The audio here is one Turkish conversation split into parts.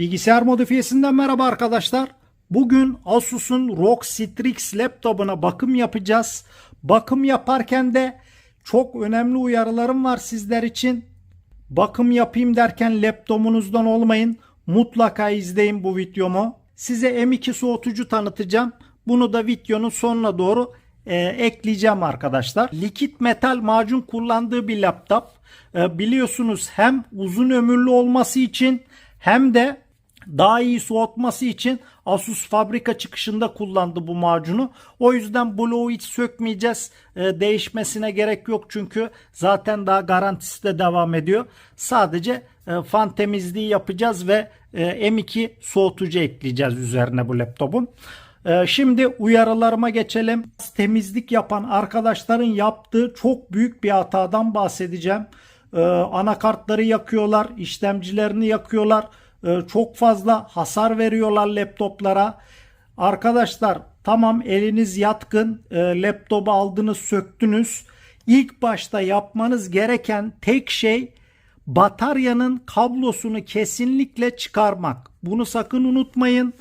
Bilgisayar modifiyesinden merhaba arkadaşlar. Bugün Asus'un ROG Strix laptopuna bakım yapacağız. Bakım yaparken de çok önemli uyarılarım var sizler için. Bakım yapayım derken laptopunuzdan olmayın. Mutlaka izleyin bu videomu. Size M2 soğutucu tanıtacağım. Bunu da videonun sonuna doğru e, ekleyeceğim arkadaşlar. Likit metal macun kullandığı bir laptop. E, biliyorsunuz hem uzun ömürlü olması için hem de daha iyi soğutması için Asus fabrika çıkışında kullandı bu macunu. O yüzden bloğu hiç sökmeyeceğiz. E, değişmesine gerek yok çünkü zaten daha garantisi de devam ediyor. Sadece e, fan temizliği yapacağız ve e, M2 soğutucu ekleyeceğiz üzerine bu laptopun. E, şimdi uyarılarıma geçelim. Temizlik yapan arkadaşların yaptığı çok büyük bir hatadan bahsedeceğim. E, anakartları yakıyorlar, işlemcilerini yakıyorlar. E, çok fazla hasar veriyorlar laptoplara. Arkadaşlar tamam eliniz yatkın e, laptopu aldınız söktünüz. İlk başta yapmanız gereken tek şey bataryanın kablosunu kesinlikle çıkarmak. Bunu sakın unutmayın.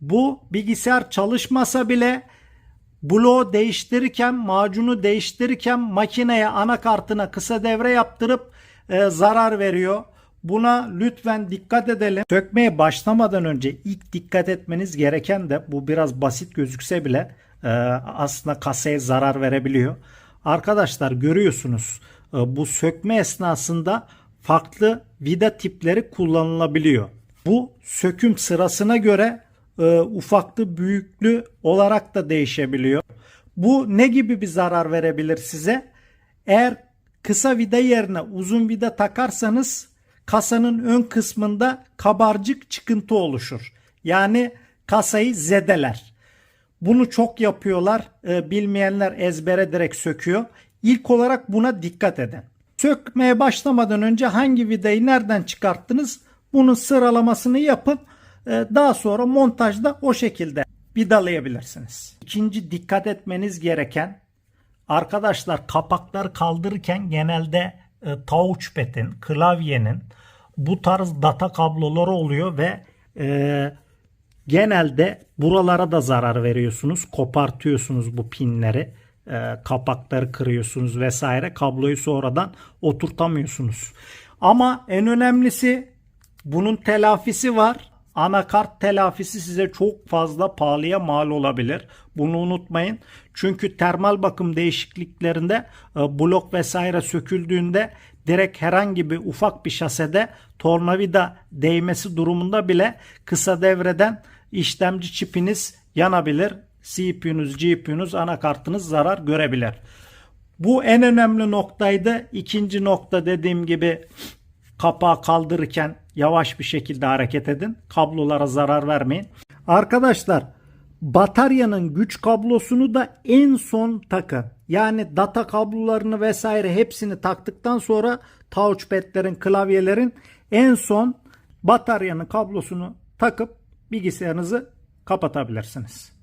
Bu bilgisayar çalışmasa bile bloğu değiştirirken, macunu değiştirirken makineye anakartına kısa devre yaptırıp e, zarar veriyor. Buna lütfen dikkat edelim. Sökmeye başlamadan önce ilk dikkat etmeniz gereken de bu biraz basit gözükse bile e, aslında kasaya zarar verebiliyor. Arkadaşlar görüyorsunuz e, bu sökme esnasında farklı vida tipleri kullanılabiliyor. Bu söküm sırasına göre e, ufaklı büyüklü olarak da değişebiliyor. Bu ne gibi bir zarar verebilir size? Eğer kısa vida yerine uzun vida takarsanız kasanın ön kısmında kabarcık çıkıntı oluşur. Yani kasayı zedeler. Bunu çok yapıyorlar. E, bilmeyenler ezbere direkt söküyor. İlk olarak buna dikkat edin. Sökmeye başlamadan önce hangi vidayı nereden çıkarttınız? Bunun sıralamasını yapın. E, daha sonra montajda o şekilde vidalayabilirsiniz. İkinci dikkat etmeniz gereken arkadaşlar kapakları kaldırırken genelde e, touchpad'in, klavyenin bu tarz data kabloları oluyor ve e, genelde buralara da zarar veriyorsunuz. Kopartıyorsunuz bu pinleri. E, kapakları kırıyorsunuz vesaire. Kabloyu sonradan oturtamıyorsunuz. Ama en önemlisi bunun telafisi var. Anakart telafisi size çok fazla pahalıya mal olabilir. Bunu unutmayın. Çünkü termal bakım değişikliklerinde e, blok vesaire söküldüğünde direkt herhangi bir ufak bir şasede tornavida değmesi durumunda bile kısa devreden işlemci çipiniz yanabilir. CPU'nuz, GPU'nuz, anakartınız zarar görebilir. Bu en önemli noktaydı. İkinci nokta dediğim gibi kapağı kaldırırken yavaş bir şekilde hareket edin. Kablolara zarar vermeyin. Arkadaşlar bataryanın güç kablosunu da en son takın. Yani data kablolarını vesaire hepsini taktıktan sonra touchpad'lerin, klavyelerin en son bataryanın kablosunu takıp bilgisayarınızı kapatabilirsiniz.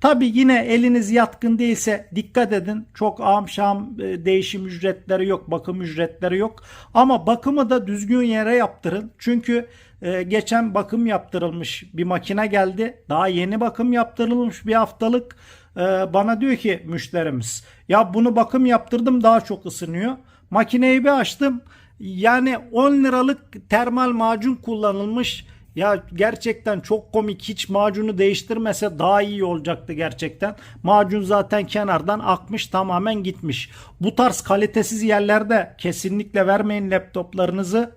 Tabi yine eliniz yatkın değilse dikkat edin. Çok amşam e, değişim ücretleri yok, bakım ücretleri yok. Ama bakımı da düzgün yere yaptırın. Çünkü e, geçen bakım yaptırılmış bir makine geldi. Daha yeni bakım yaptırılmış bir haftalık. E, bana diyor ki müşterimiz ya bunu bakım yaptırdım daha çok ısınıyor. Makineyi bir açtım. Yani 10 liralık termal macun kullanılmış. Ya gerçekten çok komik hiç macunu değiştirmese daha iyi olacaktı gerçekten. Macun zaten kenardan akmış tamamen gitmiş. Bu tarz kalitesiz yerlerde kesinlikle vermeyin laptoplarınızı.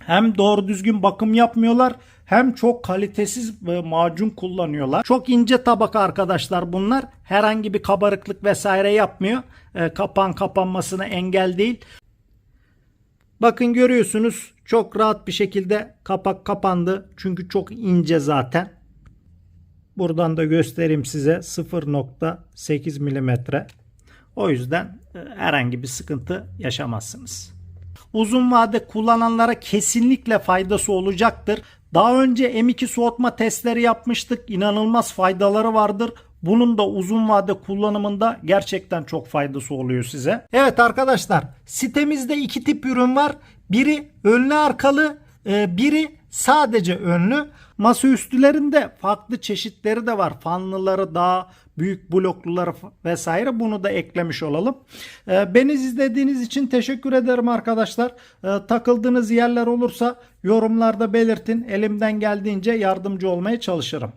Hem doğru düzgün bakım yapmıyorlar hem çok kalitesiz macun kullanıyorlar. Çok ince tabaka arkadaşlar bunlar. Herhangi bir kabarıklık vesaire yapmıyor. E, kapağın kapanmasına engel değil. Bakın görüyorsunuz çok rahat bir şekilde kapak kapandı. Çünkü çok ince zaten. Buradan da göstereyim size 0.8 milimetre. O yüzden e, herhangi bir sıkıntı yaşamazsınız. Uzun vade kullananlara kesinlikle faydası olacaktır. Daha önce M2 soğutma testleri yapmıştık. İnanılmaz faydaları vardır. Bunun da uzun vade kullanımında gerçekten çok faydası oluyor size. Evet arkadaşlar sitemizde iki tip ürün var. Biri önlü arkalı, e, biri sadece önlü. Masaüstülerinde farklı çeşitleri de var. Fanlıları daha büyük blokluları vesaire bunu da eklemiş olalım. Ee, Beni izlediğiniz için teşekkür ederim arkadaşlar. Ee, Takıldığınız yerler olursa yorumlarda belirtin. Elimden geldiğince yardımcı olmaya çalışırım.